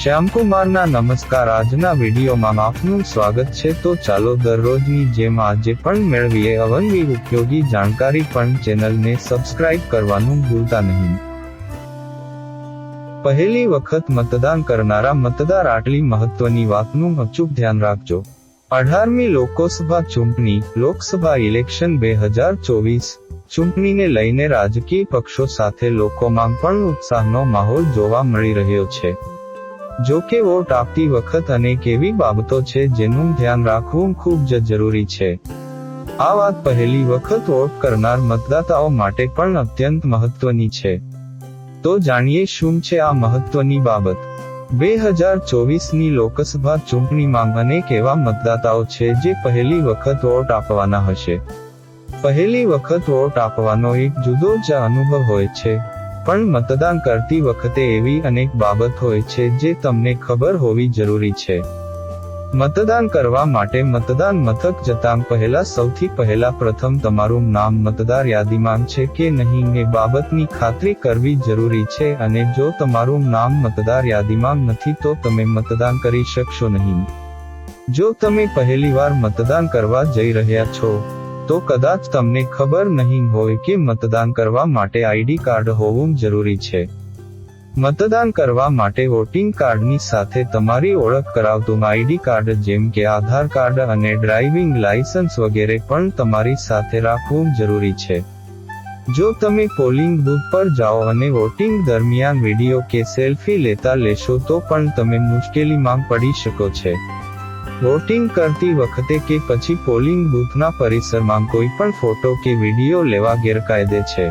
શ્યામકુમારના નમસ્કાર આજના વિડીયોમાં આપનું સ્વાગત છે. તો ચાલો દરરોજની જેમ આજે પણ મેળવીએ અવનવી ઉપયોગી જાણકારી પણ ચેનલને સબસ્ક્રાઇબ કરવાનું ભૂલતા નહીં. પહેલી વખત મતદાન કરનારા મતદાર આટલી મહત્વની વાતનું અચૂક ધ્યાન રાખજો. અઢારમી લોકસભા ચૂંટણી, લોકસભા ઇલેક્શન બે હજાર ચોવીસ. ચૂંટણીને લઈને રાજકીય પક્ષો સાથે લોકોમાં પણ ઉત્સાહનો માહોલ જોવા મળી રહ્યો છે. જો કે વોટ આપતી વખત અનેક એવી બાબતો છે જેનું ધ્યાન રાખવું ખૂબ જ જરૂરી છે. આ વાત પહેલી વખત વોટ કરનાર મતદાતાઓ માટે પણ અત્યંત મહત્વની છે. તો જાણીએ શું છે આ મહત્વની બાબત? બે હજાર ચોવીસની લોકસભા ચૂંટણીમાં અનેક એવા મતદાતાઓ છે જે પહેલી વખત વોટ આપવાના હશે. પહેલી વખત વોટ આપવાનો એક જુદો જ અનુભવ હોય છે. પણ મતદાન કરતી વખતે એવી અનેક બાબત હોય છે જે તમને ખબર હોવી જરૂરી છે. મતદાન કરવા માટે મતદાન મથક જતાં પહેલા સૌથી પહેલા પ્રથમ તમારું નામ મતદાર યાદીમાં છે કે નહીં એ બાબતની ખાતરી કરવી જરૂરી છે અને જો તમારું નામ મતદાર યાદીમાં નથી તો તમે મતદાન કરી શકશો નહીં. જો તમે પહેલીવાર મતદાન કરવા જઈ રહ્યા છો તો કદાચ તમને ખબર નહીં હોય કે મતદાન કરવા માટે આઈડી કાર્ડ હોવું જરૂરી છે. મતદાન કરવા માટે વોટિંગ કાર્ડની સાથે તમારી ઓળખ કરાવતું આઈડી કાર્ડ જેમ કે આધાર કાર્ડ અને ડ્રાઇવિંગ લાયસન્સ વગેરે પણ તમારી સાથે રાખવું જરૂરી છે. જો તમે પોલિંગ બૂથ પર જાઓ અને વોટિંગ દરમિયાન વીડિયો કે સેલ્ફી લેતા લેશો તો પણ તમે મુશ્કેલીમાં પડી શકો છો. વોટિંગ કરતી વખતે કે પછી પોલિંગ બૂથના પરિસરમાં કોઈ પણ ફોટો કે વીડિયો લેવા ગેરકાયદે છે.